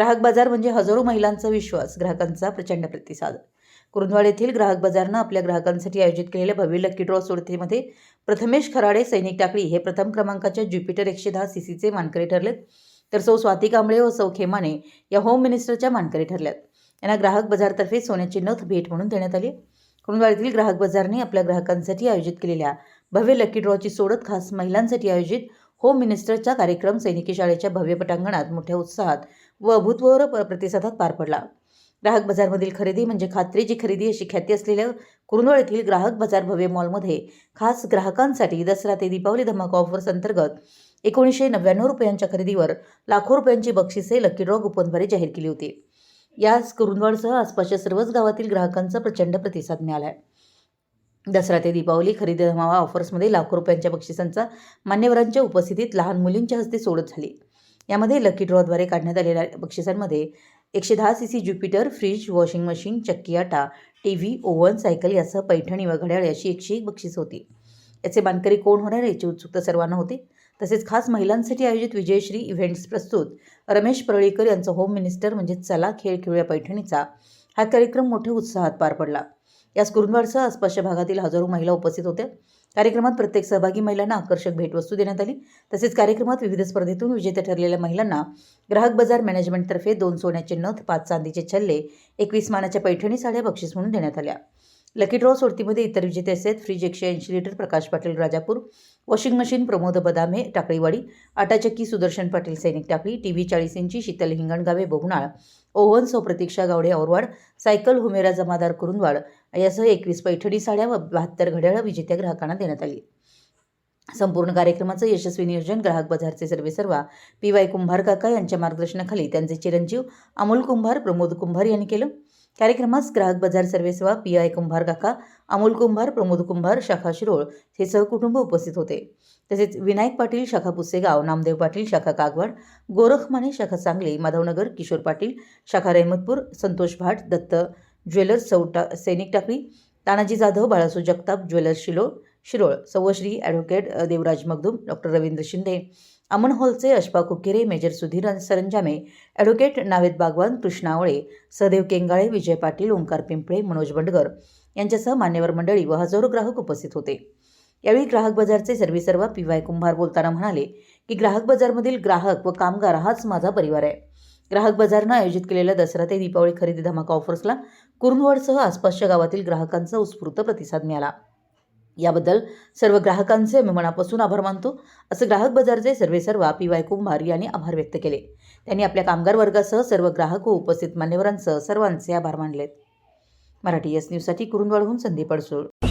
ग्राहक बाजार म्हणजे हजारो महिलांचा विश्वास ग्राहकांचा प्रचंड प्रतिसाद. कुरुंदवाड येथील ग्राहक बाजारनं आपल्या ग्राहकांसाठी आयोजित केलेल्या भव्य लकी ड्रॉ स्पर्धेमध्ये प्रथमेश खराडे सैनिक टाकळी हे प्रथम क्रमांकाच्या ज्युपिटर एकशे दहा सी सीचे मानकरी ठरलेत. तर सौ स्वाती कांबळे व सौ खेमाने या होम मिनिस्टरच्या मानकरी ठरल्यात. यांना ग्राहक बाजारतर्फे सोन्याची नथ भेट म्हणून देण्यात आली कुरुंदवाड येथील ग्राहक बाजारने आपल्या ग्राहकांसाठी आयोजित केलेल्या भव्य लकी ड्रॉची सोडत खास महिलांसाठी आयोजित होम मिनिस्टरचा कार्यक्रम सैनिकी शाळेच्या भव्य पटांगणात मोठ्या उत्साहात व अभूतपूर्व प- प्रतिसादात पार पडला. ग्राहक बाजारमधील खरेदी म्हणजे खात्रीची खरेदी अशी ख्याती असलेल्या कुरुंदवाड येथील ग्राहक बाजार भव्य मॉलमध्ये खास ग्राहकांसाठी दसरा ते दीपावली धमाका ऑफर्स अंतर्गत एकोणीसशे नव्याण्णव रुपयांच्या खरेदीवर लाखो रुपयांची बक्षिसे लकी ड्रॉ कुपनद्वारे जाहीर केली होती. याच कुरुंदवाडसह आसपासच्या सर्वच गावातील ग्राहकांचा प्रचंड प्रतिसाद मिळाला आहे दसरा ते दीपावली खरेदी धमावा ऑफर्समध्ये लाखो रुपयांच्या बक्षिसांचा मान्यवरांच्या उपस्थितीत लहान मुलींच्या हस्ते सोडत झाली. यामध्ये लकी ड्रॉद्वारे काढण्यात आलेल्या बक्षिसांमध्ये एकशे दहा C C Jupiter fridge washing machine चक्की आटा टी व्ही ओव्हन सायकल यासह पैठणी व घड्याळ अशी एकशे एक बक्षीस होती. याचे बांधकरी कोण होणार याची उत्सुकता सर्वांना होती. तसेच खास महिलांसाठी आयोजित विजयश्री इव्हेंट्स प्रस्तुत रमेश परळीकर यांचा होम मिनिस्टर म्हणजे चला खेळ खेळूया पैठणीचा हा कार्यक्रम मोठ्या उत्साहात पार पडला. या कुरुंदवाडसह आसपासच्या भागातील हजारो महिला उपस्थित होत्या. कार्यक्रमात प्रत्येक सहभागी महिलांना आकर्षक भेटवस्तू देण्यात आली. तसेच कार्यक्रमात विविध स्पर्धेतून विजेत्या ठरलेल्या महिलांना ग्राहक बाजार मॅनेजमेंटतर्फे दोन सोन्याचे नथ पाच चांदीचे छल्ले एकवीस मानाच्या पैठणी साड्या बक्षीस म्हणून देण्यात आल्या. लकी ड्रॉ सोडतीमध्ये इतर विजेते असेल फ्रीज एकशे ऐंशी litre Prakash Patil Rajapur. Washing machine Pramod Badame Takaliwadi आटाचक्की Sudarshan Patil Sainik Takali T V चाळीस इंची शीतल हिंगणगावे बोगनाळ ओव्हन सौ प्रतीक्षा गावडे औरवाड सायकल हुमेरा जमादार कुरुंदवाड यासह एकवीस पैठणी साड्या व बहात्तर घड्याळं विजेत्या ग्राहकांना देण्यात आली. संपूर्ण कार्यक्रमाचं यशस्वी नियोजन ग्राहक बाजारचे सर्वेसर्वा पी वाय कुंभार काका यांच्या मार्गदर्शनाखाली त्यांचे चिरंजीव अमोल कुंभार प्रमोद कुंभार यांनी केलं. कार्यक्रमास ग्राहक बाजार सर्वेसेवा पी आय कुंभार काका अमोल कुंभार प्रमोद कुंभार शाखा शिरोळ हे सहकुटुंब उपस्थित होते. तसेच विनायक पाटील शाखा पुसेगाव नामदेव पाटील शाखा कागवाड गोरख माने शाखा सांगली माधवनगर किशोर पाटील शाखा रहमतपूर संतोष भाट दत्त ज्वेलर्स सौटा सैनिक टाकळी तानाजी जाधव बाळासू जगताप ज्वेलर्स शिलो शिरोळ सवश्री ॲडव्होकेट देवराज मगदूम डॉक्टर रवींद्र शिंदे अमन हॉलचे अशफाक कुकेरे मेजर सुधीर सरंजामे ॲडव्होकेट नावेद बागवान कृष्णावळे सदैव केंगाळे विजय पाटील ओंकार पिंपळे मनोज बंडगर यांच्यासह मान्यवर मंडळी व हजारो ग्राहक उपस्थित होते. यावेळी ग्राहक बाजारचे सर्वेसर्वा पी वाय कुंभार बोलताना म्हणाले की ग्राहक बाजारमधील ग्राहक व कामगार हाच माझा परिवार आहे. ग्राहक बाजारनं आयोजित केलेल्या दसरा ते दीपावली खरेदी धमाका ऑफर्सला कुरुंदवाडसह आसपासच्या गावातील ग्राहकांचा उत्स्फूर्त प्रतिसाद मिळाला. याबद्दल सर्व ग्राहकांचे मी मनापासून आभार मानतो. असं ग्राहक बाजारचे सर्वेसर्वा पी वाय कुंभार यांनी आभार व्यक्त केले. त्यांनी आपल्या कामगार वर्गासह सर्व ग्राहक व उपस्थित मान्यवरांसह सर्वांचे आभार मानलेत. मराठी एस न्यूजसाठी कुरुंदवाडहून संदीप अडसूळ.